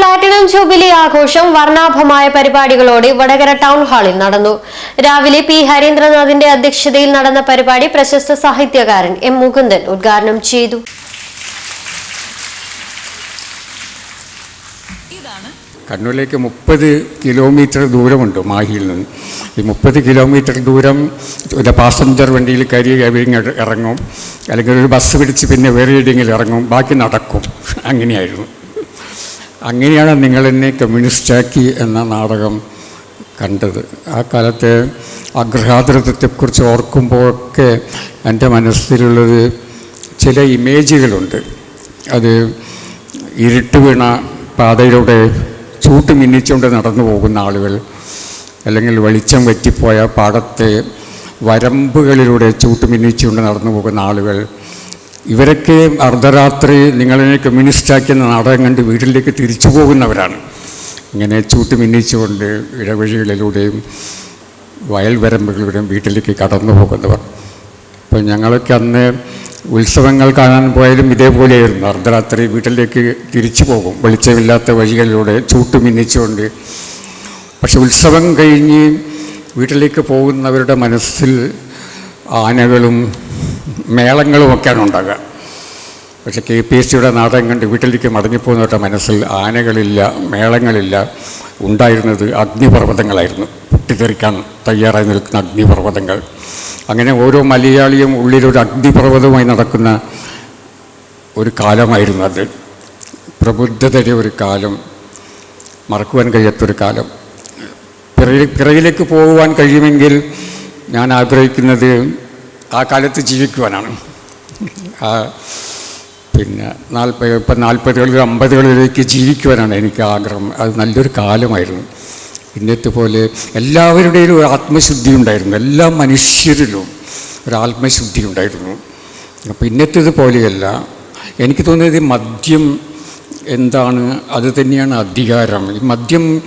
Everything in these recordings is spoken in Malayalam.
പ്ലാറ്റിനം ജൂബിലി ആഘോഷം വർണാഭമായ പരിപാടികളോടെ വടകര ടൗൺ ഹാളിൽ നടന്നു. രാവിലെ പി ഹരീന്ദ്രനാഥിന്റെ അധ്യക്ഷതയിൽ നടന്ന പരിപാടി പ്രശസ്ത സാഹിത്യകാരൻ എം മുകുന്ദൻ ഉദ്ഘാടനം ചെയ്തു. കണ്ണൂരിലേക്ക് മുപ്പത് കിലോമീറ്റർ ദൂരമുണ്ട് മാഹിയിൽ നിന്ന്. ഈ മുപ്പത് കിലോമീറ്റർ ദൂരം ഒരു പാസഞ്ചർ വണ്ടിയിൽ കയറി എവിടെയെങ്കിലും ഇറങ്ങും. അല്ലെങ്കിൽ ഒരു ബസ് പിടിച്ച് പിന്നെ വേറെ എവിടെയെങ്കിലും ഇറങ്ങും. ബാക്കി നടക്കും. അങ്ങനെയായിരുന്നു. അങ്ങനെയാണ് നിങ്ങൾ എന്നെ കമ്മ്യൂണിസ്റ്റാക്കി എന്ന നാടകം കണ്ടത്. ആ കാലത്തെ അഗ്രഹാതൃത്വത്തെക്കുറിച്ച് ഓർക്കുമ്പോഴൊക്കെ എന്റെ മനസ്സിലുള്ളത് ചില ഇമേജുകളുണ്ട്. അത് ഇരുട്ട് വീണ പാതയിലൂടെ ചൂട്ട് മിന്നിച്ചുകൊണ്ട് നടന്നു പോകുന്ന ആളുകൾ അല്ലെങ്കിൽ വെളിച്ചം വറ്റിപ്പോയ പാടത്തെ വരമ്പുകളിലൂടെ ചൂട്ട് മിന്നിച്ചുകൊണ്ട് നടന്നു പോകുന്ന ആളുകൾ ഇവരൊക്കെ അർദ്ധരാത്രി നിങ്ങളെ കമ്മ്യൂണിസ്റ്റാക്കിയെന്ന നാടകം കണ്ട് വീട്ടിലേക്ക് തിരിച്ചു പോകുന്നവരാണ്. ഇങ്ങനെ ചൂട്ടുമിന്നിച്ചുകൊണ്ട് ഇടവഴികളിലൂടെയും വയൽ വരമ്പുകളിലൂടെയും വീട്ടിലേക്ക് കടന്നു പോകുന്നവർ. അപ്പോൾ ഞങ്ങളൊക്കെ അന്ന് ഉത്സവങ്ങൾ കാണാൻ പോയാലും ഇതേപോലെയായിരുന്നു. അർദ്ധരാത്രി വീട്ടിലേക്ക് തിരിച്ചു പോകും. വെളിച്ചമില്ലാത്ത വഴികളിലൂടെ ചൂട്ടുമിന്നിച്ചുകൊണ്ട് പക്ഷെ ഉത്സവം കഴിഞ്ഞ് വീട്ടിലേക്ക് പോകുന്നവരുടെ മനസ്സിൽ ആനകളും മേളങ്ങളും ഒക്കെയാണ് ഉണ്ടാകുക പക്ഷേ കെ പി എസ് സിയുടെ നാടകം കണ്ട് വീട്ടിലേക്ക് മടങ്ങിപ്പോകുന്നവരുടെ മനസ്സിൽ ആനകളില്ല മേളങ്ങളില്ല ഉണ്ടായിരുന്നത് അഗ്നിപർവതങ്ങളായിരുന്നു. പൊട്ടിത്തെറിക്കാൻ തയ്യാറായി നിൽക്കുന്ന അഗ്നിപർവതങ്ങൾ. അങ്ങനെ ഓരോ മലയാളിയും ഉള്ളിലൊരു അഗ്നിപർവതമായി നടക്കുന്ന ഒരു കാലമായിരുന്നു അത്. പ്രബുദ്ധതയുടെ ഒരു കാലം മറക്കുവാൻ കഴിയാത്തൊരു കാലം. പിറയിലേക്ക് പോകുവാൻ കഴിയുമെങ്കിൽ ഞാൻ ആഗ്രഹിക്കുന്നത് ആ കാലത്ത് ജീവിക്കുവാനാണ്. ആ പിന്നെ നാൽപ്പത് ഇപ്പം നാൽപ്പതുകളിൽ അമ്പതുകളിലേക്ക് ജീവിക്കുവാനാണ് എനിക്ക് ആഗ്രഹം. അത് നല്ലൊരു കാലമായിരുന്നു. ഇന്നത്തെ പോലെ എല്ലാവരുടെയും ഒരു ആത്മശുദ്ധി ഉണ്ടായിരുന്നു. എല്ലാ മനുഷ്യരിലും ഒരു ആത്മശുദ്ധി ഉണ്ടായിരുന്നു. അപ്പം ഇന്നത്തേത് പോലെയല്ല. എനിക്ക് തോന്നിയത് മദ്യം എന്താണ്? അത് തന്നെയാണ് അധികാരം. ഈ മദ്യം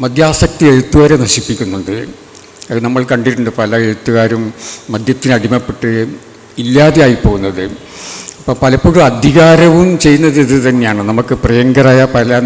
മദ്യാസക്തി എഴുത്തുകാരെ നശിപ്പിക്കുന്നുണ്ട്. അത് നമ്മൾ കണ്ടിട്ടുണ്ട് പല എഴുത്തുകാരും മദ്യത്തിന് അടിമപ്പെട്ട് ഇല്ലാതെയായി പോകുന്നത്. അപ്പോൾ പലപ്പോഴും അധികാരവും ചെയ്യുന്നത് ഇത് തന്നെയാണ്. നമുക്ക് പ്രിയങ്കരായ പല